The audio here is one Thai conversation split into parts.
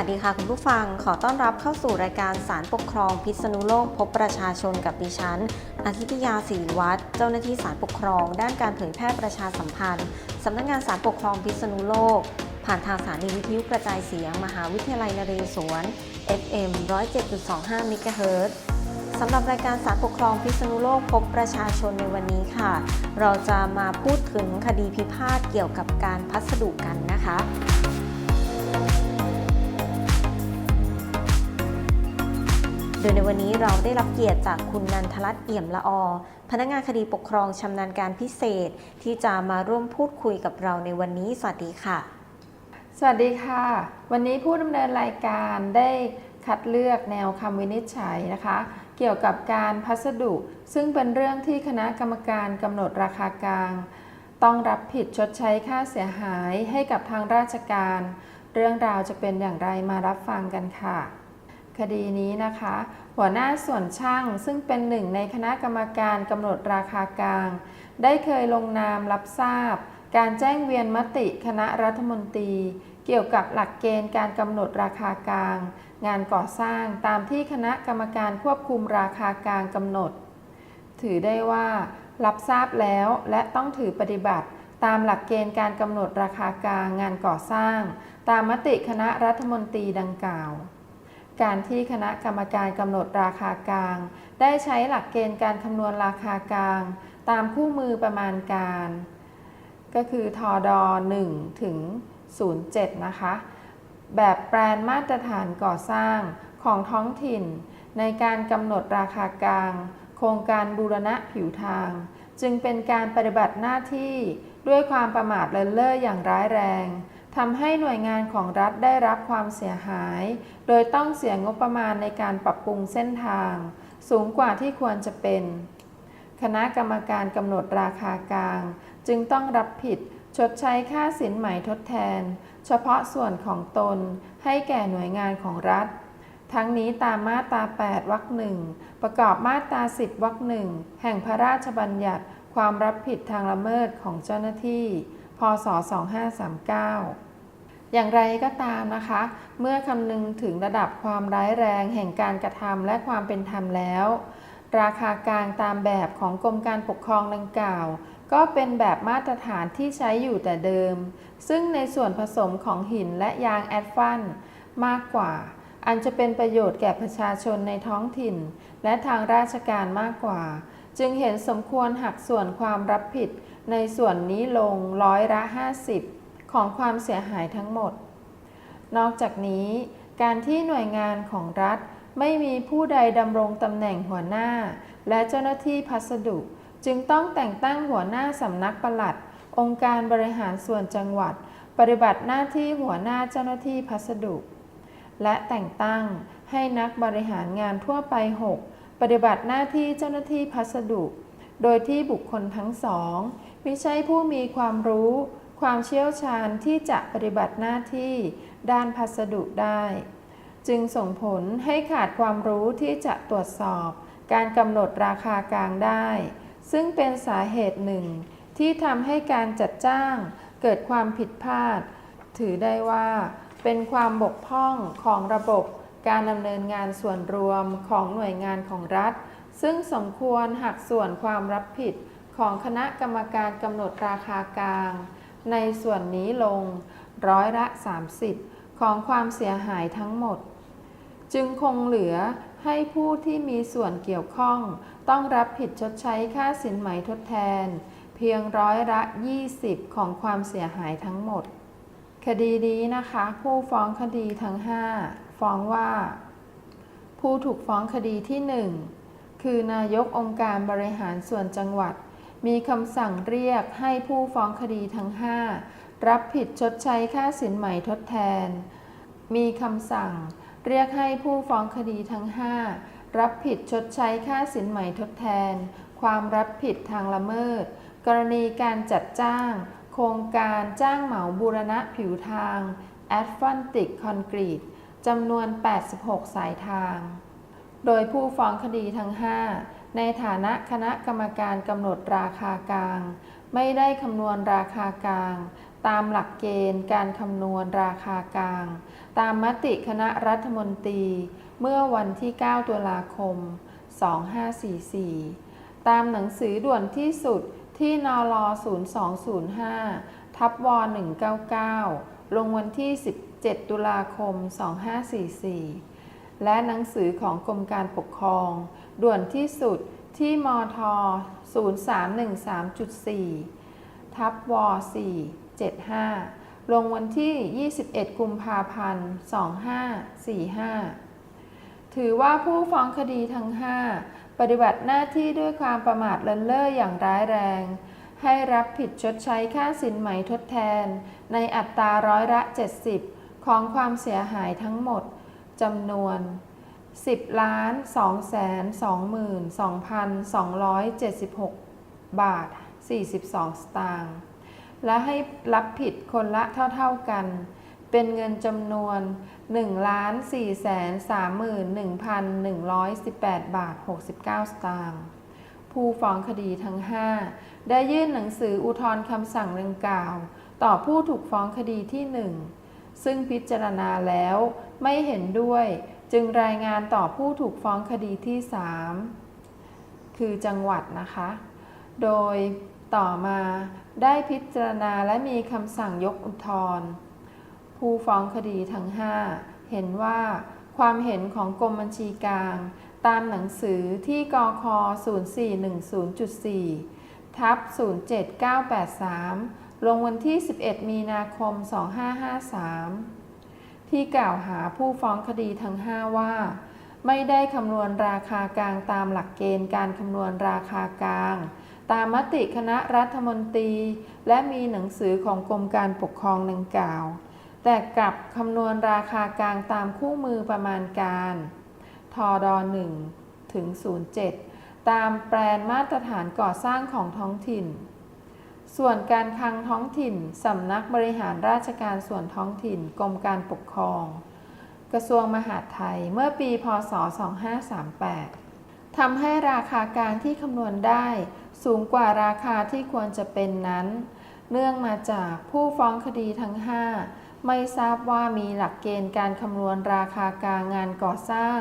วัสดีค่ะคุณผู้ฟังขอต้อนรับเข้าสู่รายการสารปกครองพิษณุโลกพบประชาชนกับดิฉันอาทิตยาศริวัตรเจ้าหน้าที่สารปกครอง ด้านการเผยแพร่ประชาสัมพันธ์สำนักงานสารปกครองพิษณุโลก ผ่านทางสถานีวิทยุกระจายเสียง มหาวิทยาลัยนเรศวร FM 107.25เมกะเฮิรตซ์สำหรับรายการสารปกครองพิษณุโลกพบประชาชนในวันนี้ค่ะ เราจะมาพูดถึงคดีพิพาทเกี่ยวกับการพัสดุกันนะคะ ดยในวันนี้เราได้รับเกียรติจากคุณนันทรัตน์เอี่ยมละอพนักงานคดีปกครองชำนาญการพิเศษ ที่จะมาร่วมพูดคุยกับเราในวันนี้ สวัสดีค่ะ สวัสดีค่ะ วันนี้ผู้ดำเนินรายการได้คัดเลือกแนวคำวินิจฉัยนะคะ เกี่ยวกับการพัสดุ ซึ่งเป็นเรื่องที่คณะกรรมการกำหนดราคากลาง ต้องรับผิดชดใช้ค่าเสียหายให้กับทางราชการ เรื่องราวจะเป็นอย่างไรมารับฟังกันค่ะ คดีนี้นะคะ หัวหน้าส่วนช่างซึ่งเป็นหนึ่งในคณะกรรมการกำหนดราคากลาง ได้เคยลงนามรับทราบ การแจ้งเวียนมติคณะรัฐมนตรี เกี่ยวกับหลักเกณฑ์การกำหนดราคากลาง งานก่อสร้างตามที่คณะกรรมการควบคุมราคากลางกำหนด ถือได้ว่า รับทราบแล้วและต้องถือปฏิบัติตามหลักเกณฑ์การกำหนดราคากลางงานก่อสร้าง ตามมติคณะรัฐมนตรีดังกล่าว การที่คณะกรรมการกำหนดราคากลาง ได้ใช้หลักเกณฑ์การคำนวณราคากลาง ตามคู่มือประมาณการ ก็คือทอดอ1ถึง 07 นะคะ แบบแปลนมาตรฐานก่อสร้างของท้องถิ่น ในการกำหนดราคากลาง โครงการบูรณะผิวทาง จึงเป็นการปฏิบัติหน้าที่ด้วยความประมาทเลินเล่ออย่างร้ายแรงทำให้หน่วยงานของรัฐได้รับความเสียหาย โดยต้องเสียงบประมาณในการปรับปรุงเส้นทาง สูงกว่าที่ควรจะเป็น คณะกรรมการกำหนดราคากลาง จึงต้องรับผิดชดใช้ค่าสินไหม่ทดแทน เฉพาะส่วนของตนให้แก่หน่วยงานของรัฐ ทั้งนี้ตามมาตรา 8 วรรคหนึ่งประกอบมาตรา 10 วรรคหนึ่งแห่งพระราชบัญญัติความรับผิดทางละเมิดของเจ้าหน้าที่ พศ 2539 อย่างไรก็ตามนะคะ เมื่อคำนึงถึงระดับความร้ายแรงแห่งการกระทำและความเป็นธรรมแล้ว ราคากลางตามแบบของกรมการปกครองดังกล่าว ก็เป็นแบบมาตรฐานที่ใช้อยู่แต่เดิม ซึ่งในส่วนผสมของหินและยางแอดฟันมากกว่า อันจะเป็นประโยชน์แก่ประชาชนในท้องถิ่น และทางราชการมากกว่า จึงเห็นสมควรหักส่วนความรับผิดในส่วนนี้ลงร้อยละ 50 ของความเสียหายทั้งหมด นอกจากนี้ การที่หน่วยงานของรัฐไม่มีผู้ใดดำรงตำแหน่งหัวหน้า และเจ้าหน้าที่พัสดุ จึงต้องแต่งตั้งหัวหน้าสำนักปลัด องค์การบริหารส่วนจังหวัด ปฏิบัติหน้าที่หัวหน้าเจ้าหน้าที่พัสดุ และแต่งตั้งให้นักบริหารงานทั่วไป 6 ปฏิบัติหน้าที่เจ้าหน้าที่พัสดุ โดยที่บุคคลทั้งสองไม่ใช่ผู้มีความรู้ ความเชี่ยวชาญที่จะปฏิบัติหน้าที่ด้านพัสดุได้ จึงส่งผลให้ขาดความรู้ที่จะตรวจสอบการกำหนดราคากลางได้ ซึ่งเป็นสาเหตุหนึ่ง ที่ทำให้การจัดจ้างเกิดความผิดพลาด ถือได้ว่าเป็นความบกพร่องของระบบการดำเนินงานส่วนรวมของหน่วยงานของรัฐ ซึ่งสมควรหักส่วนความรับผิดของคณะกรรมการกำหนดราคากลาง ในส่วนนี้ลงร้อยละ 30 ของความเสียหายทั้งหมด จึงคงเหลือให้ผู้ที่มีส่วนเกี่ยวข้อง ต้องรับผิดชดใช้ค่าสินไหมทดแทน เพียงร้อยละ 20 ของความเสียหายทั้งหมด คดีนี้นะคะ ผู้ฟ้องคดีทั้ง 5 ฟ้องว่า ผู้ถูกฟ้องคดีที่ 1 คือนายกองค์การบริหารส่วนจังหวัด มีคำสั่งเรียกให้ผู้ฟ้องคดีทั้ง 5 รับผิดชดใช้ค่าสินไหม่ทดแทน มีคำสั่งเรียกให้ผู้ฟ้องคดีทั้ง 5 รับผิดชดใช้ค่าสินไหม่ทดแทน ความรับผิดทางละเมิด กรณีการจัดจ้าง โครงการจ้างเหมาบูรณะผิวทางแอดฟันติกคอนกรีตจำนวน 86 สายทาง โดยผู้ฟ้องคดีทั้ง 5 ในฐานะคณะกรรมการกำหนดราคากลาง ไม่ได้คำนวณราคากลาง ตามหลักเกณฑ์การคำนวณราคากลาง ตามมติคณะรัฐมนตรี เมื่อวันที่ 9 ตุลาคม 2544 ตามหนังสือด่วนที่สุดที่นล0205 ทับว199 ลงวันที่ 17 ตุลาคม 2544 และหนังสือของกรมการปกครอง ด่วนที่สุดที่มท 0313.4 ทับว475 ลงวันที่ 21 กุมภาพันธ์ 2545 ถือว่าผู้ฟ้องคดีทั้ง 5 ปฏิบัติหน้าที่ด้วยความประมาทเลินเล่ออย่างร้ายแรง ให้รับผิดชดใช้ค่าสินไหมทดแทน ในอัตราร้อยละ 70 ของความเสียหายทั้งหมด จำนวน 10ล้าน2แสน22,276 บาท 42 สตางค์และให้รับผิดคนละเท่า ๆกัน เป็นเงินจำนวน1ล้าน4แสน31,118 บาท 69 สตางค์ผู้ฟ้องคดีทั้ง 5 ได้ยื่นหนังสืออุทธรณ์คำสั่งดังกล่าว ต่อผู้ถูกฟ้องคดีที่ 1 ซึ่งพิจารณาแล้วไม่เห็นด้วย จึงรายงานต่อผู้ถูกฟ้องคดีที่ 3 คือจังหวัดนะคะ โดยต่อมาได้พิจารณาและมีคำสั่งยกอุทธรณ์ผู้ฟ้องคดีทั้ง 5 เห็นว่าความเห็นของกรมบัญชีกลาง ตามหนังสือที่กค0410.4ทับ07983 ลงวันที่ 11 มีนาคม 2553 ที่กล่าวหาผู้ฟ้องคดีทั้ง 5 ว่า ไม่ได้คำนวณราคากลางตามหลักเกณฑ์การคำนวณราคากลาง ตามมติคณะรัฐมนตรี และมีหนังสือของกรมการปกครองดังกล่าว แต่กลับคำนวณราคากลางตามคู่มือประมาณการทอด1ถึง 07 ตามแปลนมาตรฐานก่อสร้างของท้องถิ่น ส่วนการคลังท้องถิ่น สำนักบริหารราชการส่วนท้องถิ่น กรมการปกครอง กระทรวงมหาดไทย เมื่อปี พศ 2538 ทำให้ราคากลางที่คำนวณได้สูงกว่าราคาที่ควรจะเป็นนั้น เนื่องมาจากผู้ฟ้องคดีทั้ง 5 ไม่ทราบว่ามีหลักเกณฑ์การคำนวณราคากลางงานก่อสร้าง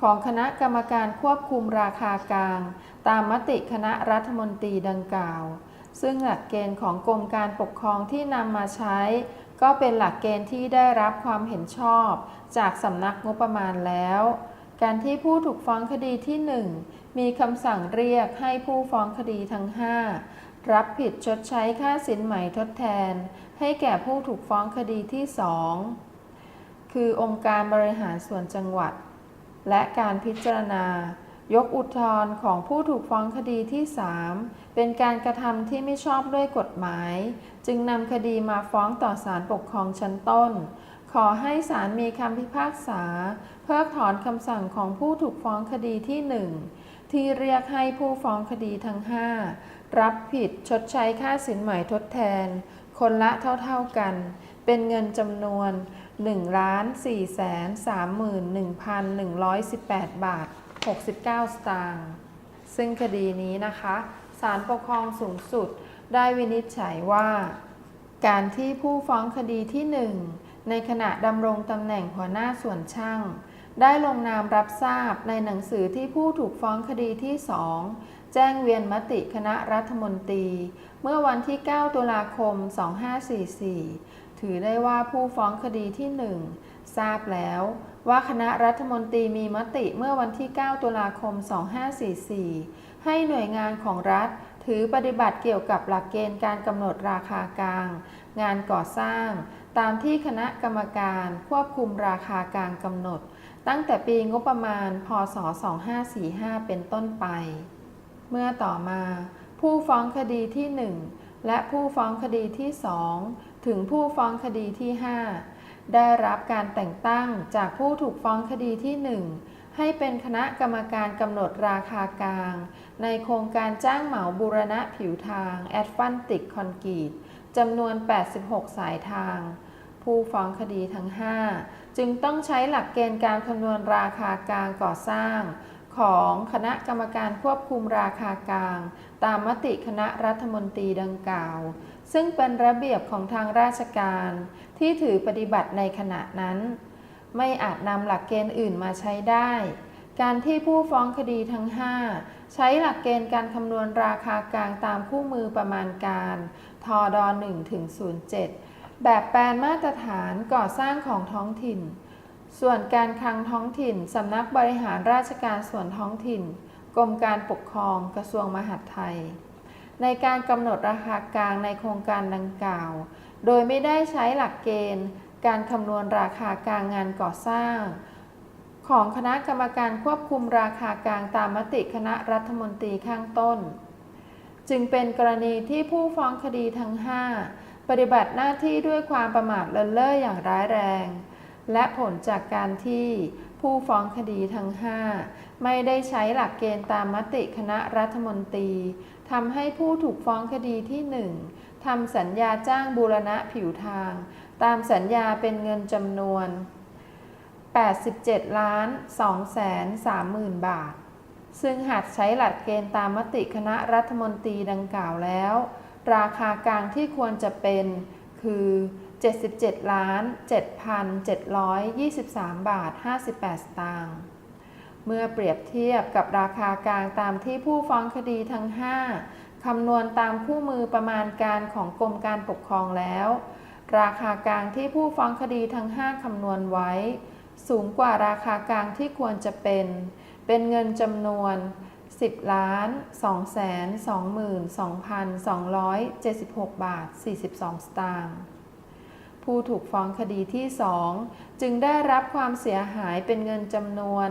ของคณะกรรมการควบคุมราคากลาง ตามมติคณะรัฐมนตรีดังกล่าว ซึ่งหลักเกณฑ์ของกรมการปกครองที่นำมาใช้ ก็เป็นหลักเกณฑ์ที่ได้รับความเห็นชอบ จากสำนักงบประมาณแล้ว การที่ผู้ถูกฟ้องคดีที่ 1 มีคำสั่งเรียกให้ผู้ฟ้องคดีทั้ง 5 รับผิดชดใช้ค่าสินไหมทดแทน ให้แก่ผู้ถูกฟ้องคดีที่ 2 คือองค์การบริหารส่วนจังหวัด และการพิจารณายกอุทธรณ์ของผู้ถูกฟ้องคดีที่ 3 เป็นการกระทำที่ไม่ชอบด้วยกฎหมาย จึงนำคดีมาฟ้องต่อศาลปกครองชั้นต้น ขอให้ศาลมีคำพิพากษา เพิกถอนคำสั่งของผู้ถูกฟ้องคดีที่1ที่เรียกให้ผู้ฟ้องคดีทั้ง 5 รับผิดชดใช้ค่าสินไหม่ทดแทน คนละเท่าๆกัน เป็นเงินจำนวน1 4 31,118 บาท 69 สตางค์ซึ่งคดีนี้นะคะ ศาลปกครองสูงสุด ได้วินิจฉัยว่า การที่ผู้ฟ้องคดีที่1ในขณะดำรงตำแหน่งหัวหน้าส่วนช่าง ได้ลงนามรับทราบในหนังสือที่ผู้ถูกฟ้องคดีที่2แจ้งเวียนมติคณะรัฐมนตรี เมื่อวันที่ 9 ตุลาคม 2544 ถือได้ว่าผู้ฟ้องคดีที่ 1 ทราบแล้วว่าคณะรัฐมนตรีมีมติเมื่อวันที่ 9 ตุลาคม 2544 ให้หน่วยงานของรัฐถือปฏิบัติเกี่ยวกับหลักเกณฑ์การกำหนดราคากลาง งานก่อสร้าง ตามที่คณะกรรมการควบคุมราคากลางกำหนด ตั้งแต่ปีงบประมาณ พศ 2545 เป็นต้นไป เมื่อต่อมา ผู้ฟ้องคดีที่ 1 และผู้ฟ้องคดีที่ 2 ถึงผู้ฟ้องคดีที่ 5 ได้รับการแต่งตั้งจากผู้ถูกฟ้องคดีที่ 1 ให้เป็นคณะกรรมการกำหนดราคากลาง ในโครงการจ้างเหมาบูรณะผิวทางแอดฟันติกคอนกรีตจำนวน 86 สายทาง ผู้ฟ้องคดีทั้ง 5 จึงต้องใช้หลักเกณฑ์การคำนวณราคากลางก่อสร้าง ของคณะกรรมการควบคุมราคากลาง ตามมติคณะรัฐมนตรีดังกล่าว ซึ่งเป็นระเบียบของทางราชการที่ถือปฏิบัติในขณะนั้น ไม่อาจนำหลักเกณฑ์อื่นมาใช้ได้ การที่ผู้ฟ้องคดีทั้ง 5 ใช้หลักเกณฑ์การคำนวณราคากลางตามคู่มือประมาณการทอดอ1ถึง07 แบบแปลนมาตรฐานก่อสร้างของท้องถิ่น ส่วนการคลังท้องถิ่นสำนักบริหารราชการส่วนท้องถิ่น กรมการปกครองกระทรวงมหาดไทย ในการกำหนดราคากลางในโครงการดังกล่าว โดยไม่ได้ใช้หลักเกณฑ์ การคำนวณราคากลางงานก่อสร้าง ของคณะกรรมการควบคุมราคากลางตามมติคณะรัฐมนตรีข้างต้น จึงเป็นกรณีที่ผู้ฟ้องคดีทั้ง 5 ปฏิบัติหน้าที่ด้วยความประมาทเลินเล่ออย่างร้ายแรง และผลจากการที่ผู้ฟ้องคดีทั้ง 5 ไม่ได้ใช้หลักเกณฑ์ตามมติคณะรัฐมนตรี ทำให้ผู้ถูกฟ้องคดีที่ 1ทำสัญญาจ้างบูรณะผิวทาง ตามสัญญาเป็นเงินจำนวน 87ล้าน2แสน3หมื่นบาท ซึ่งหากใช้หลักเกณฑ์ตามมติคณะรัฐมนตรีดังกล่าวแล้ว ราคากลางที่ควรจะเป็นคือ 77ล้าน7,723 บาท 58 สตางค์ เมื่อเปรียบเทียบกับราคากลางตามที่ผู้ฟ้องคดีทั้ง 5 คำนวณตามคู่มือประมาณการของกรมการปกครองแล้ว ราคากลางที่ผู้ฟ้องคดีทั้ง 5 คำนวณไว้ สูงกว่าราคากลางที่ควรจะเป็น เป็นเงินจำนวน 10ล้าน2แสน22,276 บาท 42 สตางค์ผู้ถูกฟ้องคดีที่ 2 จึงได้รับความเสียหายเป็นเงินจำนวน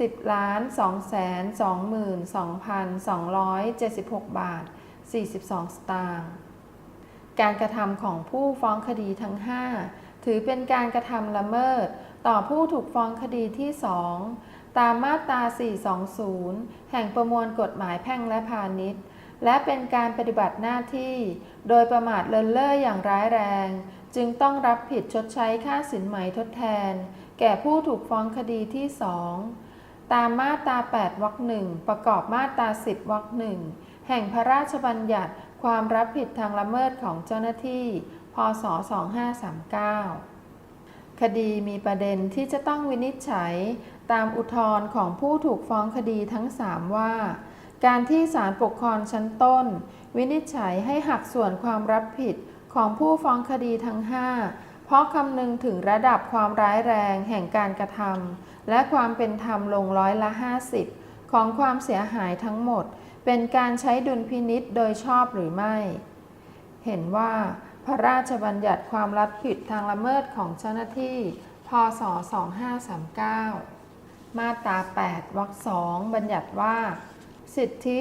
10ล้าน2แสน22,276 บาท 42 สตางค์การกระทำของผู้ฟ้องคดีทั้ง 5 ถือเป็นการกระทำละเมิด ต่อผู้ถูกฟ้องคดีที่ 2 ตามมาตรา 420 แห่งประมวลกฎหมายแพ่งและพาณิชย์ และเป็นการปฏิบัติหน้าที่ โดยประมาทเลินเล่ออย่างร้ายแรง จึงต้องรับผิดชดใช้ค่าสินไหมทดแทน แก่ผู้ถูกฟ้องคดีที่ 2 ตามมาตรา 8วรรคหนึ่งประกอบมาตรา 10วรรคหนึ่งแห่งพระราชบัญญัติความรับผิดทางละเมิดของเจ้าหน้าที่ พศ 2539 คดีมีประเด็นที่จะต้องวินิจฉัย ตามอุทธรณ์ของผู้ถูกฟ้องคดีทั้ง 3 ว่า การที่ศาลปกครองชั้นต้น วินิจฉัยให้หักส่วนความรับผิดของผู้ฟ้องคดีทั้ง 5 เพราะคำนึงถึงระดับความร้ายแรงแห่งการกระทำ และความเป็นธรรมลงร้อยละ 50 ของความเสียหายทั้งหมด เป็นการใช้ดุลพินิษโดยชอบหรือไม่ เห็นว่าพระราชบัญญัติความรับผิดทางละเมิดของเจ้าหน้าที่ พศ 2539 มาตรา 8 วรรคสองบัญญัติว่า สิทธิ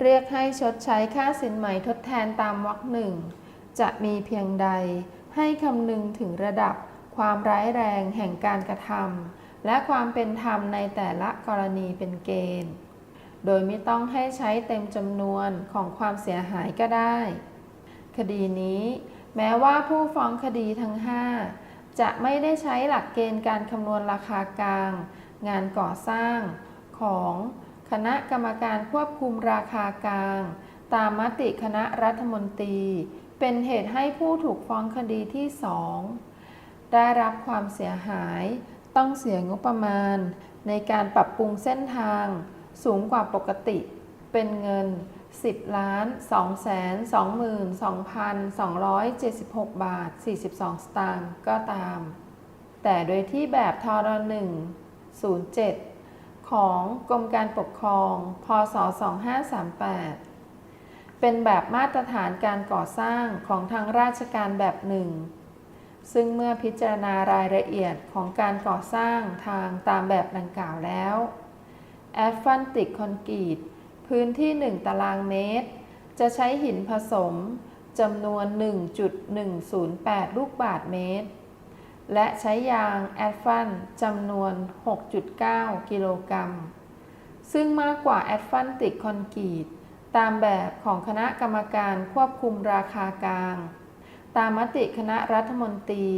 เรียกให้ชดใช้ค่าสินไหมทดแทนตามวรรคหนึ่ง จะมีเพียงใดให้คำนึงถึงระดับความร้ายแรงแห่งการกระทำ และความเป็นธรรมในแต่ละกรณีเป็นเกณฑ์ โดยไม่ต้องให้ใช้เต็มจำนวนของความเสียหายก็ได้ คดีนี้ แม้ว่าผู้ฟ้องคดีทั้ง 5 จะไม่ได้ใช้หลักเกณฑ์การคำนวณราคากลาง งานก่อสร้างของคณะกรรมการควบคุมราคากลาง ตามมติคณะรัฐมนตรี เป็นเหตุให้ผู้ถูกฟ้องคดีที่ 2 ได้รับความเสียหาย ต้องเสียงบประมาณ ในการปรับปรุงเส้นทาง สูงกว่าปกติ เป็นเงิน 10ล้าน2แสน22,276 บาท 42 สตางค์ก็ตาม แต่โดยที่แบบทร1 07 ของกรมการปกครอง พศ 2538 เป็นแบบมาตรฐานการก่อสร้างของทางราชการแบบหนึ่ง ซึ่งเมื่อพิจารณารายละเอียดของการก่อสร้างทางตามแบบดังกล่าวแล้วแอสฟันติกคอนกรีตพื้นที่ 1 ตารางเมตร จะใช้หินผสมจำนวน 1.108 ลูกบาทเมตร และใช้ยางแอดฟันจำนวน 6.9 กิโลกรัม ซึ่งมากกว่าแอดฟันติกคอนกรีตตามแบบของคณะกรรมการควบคุมราคากลาง ตามมติคณะรัฐมนตรี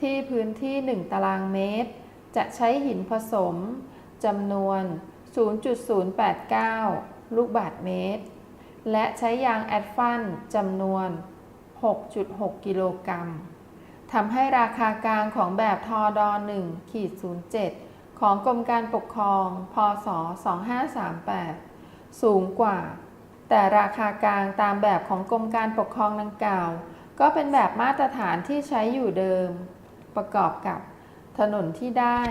ที่พื้นที่ 1 ตารางเมตร จะใช้หินผสมจำนวน 0.089 ลูกบาทเมตร และใช้ยางแอดฟันจำนวน 6.6 กิโลกรัมทำให้ราคากลางของแบบทอดอ1ขีด07 ของกรมการปกครอง พศ 2538 สูงกว่า แต่ราคากลางตามแบบของกรมการปกครองดังกล่าว ก็เป็นแบบมาตรฐานที่ใช้อยู่เดิม ประกอบกับถนนที่ได้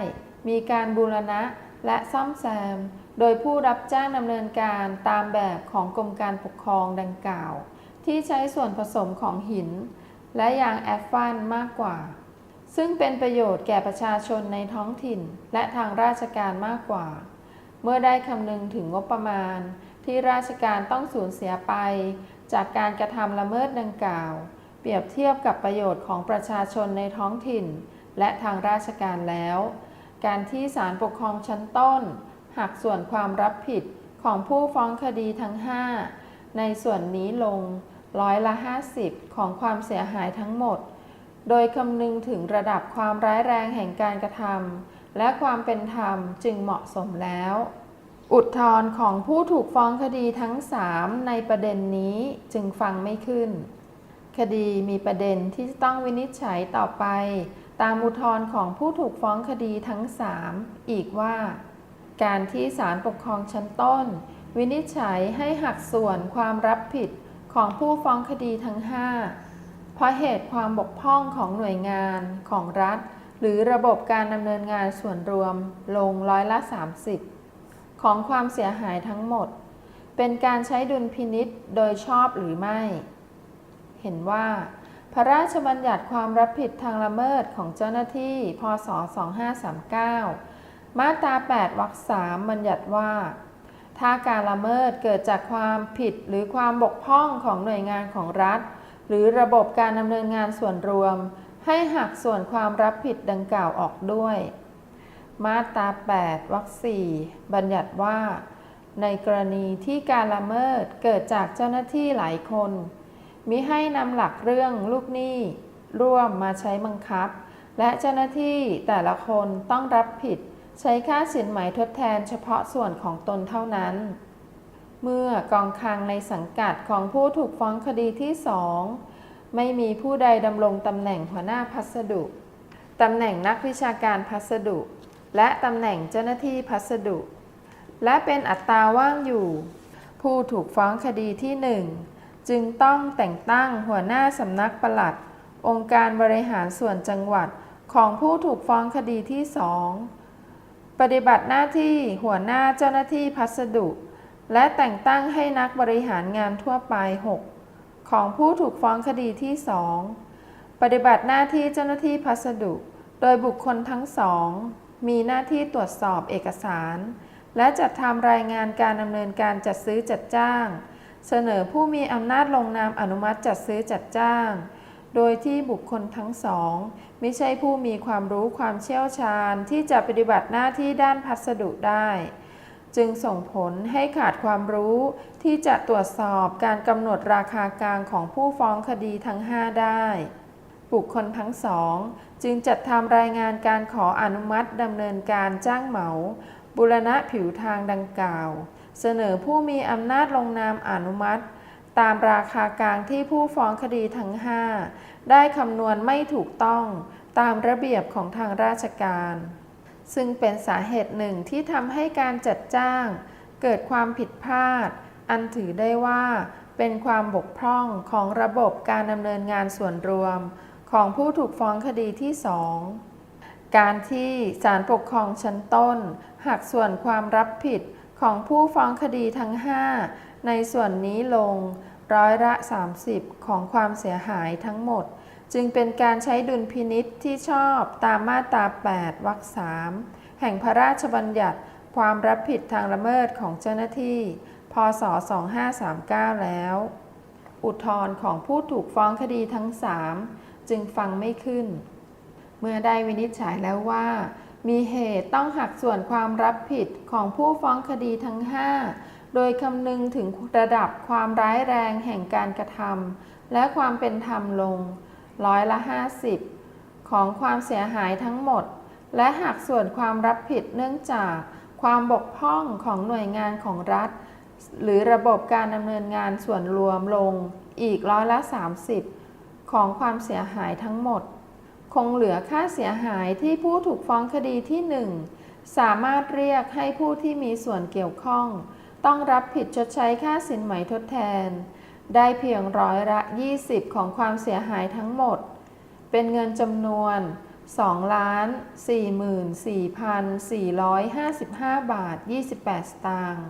มีการบูรณะและซ่อมแซม โดยผู้รับจ้างดำเนินการตามแบบของกรมการปกครองดังกล่าว ที่ใช้ส่วนผสมของหิน และยางแอสฟัลต์มากกว่า ซึ่งเป็นประโยชน์แก่ประชาชนในท้องถิ่นและทางราชการมากกว่า เมื่อได้คำนึงถึงงบประมาณ ที่ราชการต้องสูญเสียไป จากการกระทำละเมิดดังกล่าว เปรียบเทียบกับประโยชน์ของประชาชนในท้องถิ่น และทางราชการแล้ว การที่ศาลปกครองชั้นต้น หักส่วนความรับผิดของผู้ฟ้องคดีทั้ง 5 ในส่วนนี้ลงร้อยละ 50 ของความเสียหายทั้งหมด โดยคำนึงถึงระดับความร้ายแรงแห่งการกระทำและความเป็นธรรมจึงเหมาะสมแล้ว อุทธรณ์ของผู้ถูกฟ้องคดีทั้ง 3 ในประเด็นนี้จึงฟังไม่ขึ้น คดีมีประเด็นที่จะต้องวินิจฉัยต่อไป ตามอุทธรณ์ของผู้ถูกฟ้องคดีทั้ง 3 อีกว่า การที่ศาลปกครองชั้นต้น วินิจฉัยให้หักส่วนความรับผิดของผู้ฟ้องคดีทั้ง 5 เพราะเหตุความบกพร่องของหน่วยงานของรัฐ หรือระบบการดำเนินงานส่วนรวมลงร้อยละ 30 ของความเสียหายทั้งหมด เป็นการใช้ดุลพินิษโดยชอบหรือไม่ เห็นว่า พระราชบัญญัติความรับผิดทางละเมิดของเจ้าหน้าที่ พศ 2539 มาตรา 8 วรรค 3 บัญญัติว่า ถ้าการละเมิดเกิดจากความผิดหรือความบกพร่องของหน่วยงานของรัฐ หรือระบบการดำเนินงานส่วนรวม ให้หักส่วนความรับผิดดังกล่าวออกด้วย มาตรา 8 วรรค 4 บัญญัติว่าในกรณีที่การละเมิดเกิดจากเจ้าหน้าที่หลายคน มิให้นำหลักเรื่องลูกหนี้ร่วมมาใช้บังคับ และเจ้าหน้าที่แต่ละคนต้องรับผิด ใช้ค่าสินไหมทดแทนเฉพาะส่วนของตนเท่านั้น เมื่อกองคลังในสังกัดของผู้ถูกฟ้องคดีที่สองไม่มีผู้ใดดำรงตำแหน่งหัวหน้าพัสดุตำแหน่งนักวิชาการพัสดุ และตำแหน่งเจ้าหน้าที่พัสดุ และเป็นอัตราว่างอยู่ ผู้ถูกฟ้องคดีที่หนึ่ง จึงต้องแต่งตั้งหัวหน้าสำนักปลัด องค์การบริหารส่วนจังหวัดของผู้ถูกฟ้องคดีที่สองปฏิบัติหน้าที่หัวหน้าเจ้าหน้าที่พัสดุ และแต่งตั้งให้นักบริหารงานทั่วไป 6 ของผู้ถูกฟ้องคดีที่สองปฏิบัติหน้าที่เจ้าหน้าที่พัสดุ โดยบุคคลทั้งสอง มีหน้าที่ตรวจสอบเอกสาร และจัดทำรายงานการดำเนินการจัดซื้อจัดจ้าง เสนอผู้มีอำนาจลงนามอนุมัติจัดซื้อจัดจ้าง โดยที่บุคคลทั้งสองไม่ใช่ผู้มีความรู้ความเชี่ยวชาญที่จะปฏิบัติหน้าที่ด้านพัสดุได้ จึงส่งผลให้ขาดความรู้ที่จะตรวจสอบการกำหนดราคากลางของผู้ฟ้องคดีทั้ง 5 ได้ บุคคลทั้งสองจึงจัดทำรายงานการขออนุมัติดำเนินการจ้างเหมา บุรณะผิวทางดังกล่าว เสนอผู้มีอำนาจลงนามอนุมัติ ตามราคากลางที่ผู้ฟ้องคดีทั้ง 5 ได้คำนวณไม่ถูกต้องตามระเบียบของทางราชการ ซึ่งเป็นสาเหตุหนึ่งที่ทำให้การจัดจ้าง เกิดความผิดพลาด อันถือได้ว่าเป็นความบกพร่องของระบบการดำเนินงานส่วนรวม ของผู้ถูกฟ้องคดีที่สองการที่ศาลปกครองชั้นต้น หักส่วนความรับผิด ของผู้ฟ้องคดีทั้ง 5 ในส่วนนี้ลงร้อยละ 30 ของความเสียหายทั้งหมด จึงเป็นการใช้ดุลพินิษที่ชอบตามมาตรา 8 วรรค 3 แห่งพระราชบัญญัติความรับผิดทางละเมิดของเจ้าหน้าที่ พศ 2539 แล้ว อุทธรณ์ของผู้ถูกฟ้องคดีทั้ง 3 จึงฟังไม่ขึ้น เมื่อได้วินิจฉัยแล้วว่า มีเหตุต้องหักส่วนความรับผิดของผู้ฟ้องคดีทั้ง 5 โดยคำนึงถึงระดับความร้ายแรงแห่งการกระทำและความเป็นธรรมลง ร้อยละ 50 ของความเสียหายทั้งหมด และหักส่วนความรับผิดเนื่องจากความบกพร่องของหน่วยงานของรัฐ หรือระบบการดำเนินงานส่วนรวมลงอีกร้อยละ 30 ของความเสียหายทั้งหมด คงเหลือค่าเสียหายที่ผู้ถูกฟ้องคดีที่ 1 สามารถเรียกให้ผู้ที่มีส่วนเกี่ยวข้อง ต้องรับผิดชดใช้ค่าสินไหมทดแทน ได้เพียงร้อยละ 20 ของความเสียหายทั้งหมด เป็นเงินจำนวน2ล้าน44,455 บาท 28 สตางค์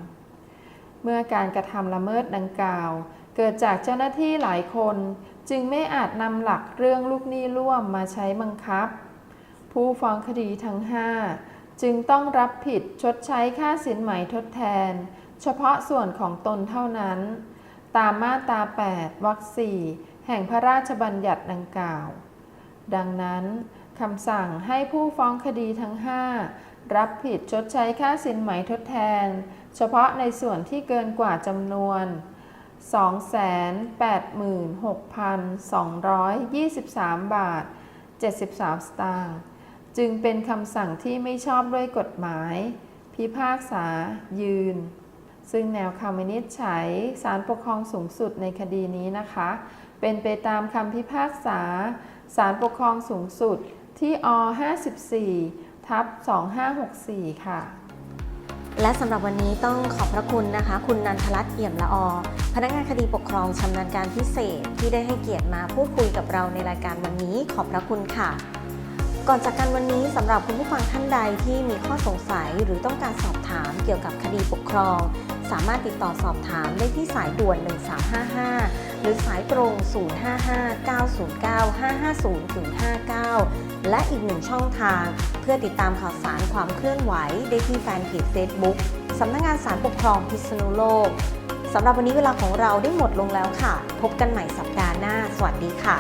เมื่อการกระทำละเมิดดังกล่าว เกิดจากเจ้าหน้าที่หลายคน จึงไม่อาจนำหลักเรื่องลูกหนี้ร่วมมาใช้บังคับ ผู้ฟ้องคดีทั้ง 5 จึงต้องรับผิดชดใช้ค่าสินไหมทดแทน เฉพาะส่วนของตนเท่านั้น ตามมาตรา 8 วรรค 4 แห่งพระราชบัญญัติดังกล่าว ดังนั้นคำสั่งให้ผู้ฟ้องคดีทั้ง 5 รับผิดชดใช้ค่าสินไหมทดแทน เฉพาะในส่วนที่เกินกว่าจำนวน 286,223 บาท 73 สตางค์จึงเป็นคำสั่งที่ไม่ชอบด้วยกฎหมาย พิพากษา ยืน ซึ่งแนวคำวินิจฉัยศาลปกครองสูงสุดในคดีนี้นะคะ เป็นไปตามคำพิพากษาศาลปกครองสูงสุดที่อ54ทับ2564 ค่ะ และสำหรับวันนี้ต้องขอบพระคุณนะคะ คุณนันทรัตน์เอี่ยมละอพนักงานคดีปกครองชำนาญการพิเศษที่ได้ให้เกียรติมาพูดคุยกับเราในรายการวันนี้ขอบพระคุณค่ะ ก่อนจากกันวันนี้สำหรับคุณผู้ฟังท่านใดที่มีข้อสงสัยหรือต้องการสอบถามเกี่ยวกับคดีปกครอง สามารถติดต่อสอบถามได้ที่สายด่วน 1355 หรือสายตรง 055-909-550-59 และอีกหนึ่งช่องทาง เพื่อติดตามข่าวสารความเคลื่อนไหวได้ที่แฟนเพจ Facebook สำนักงานสารปกครองพิษณุโลกสำหรับวันนี้เวลาของเราได้หมดลงแล้วค่ะ พบกันใหม่สัปดาห์หน้า สวัสดีค่ะ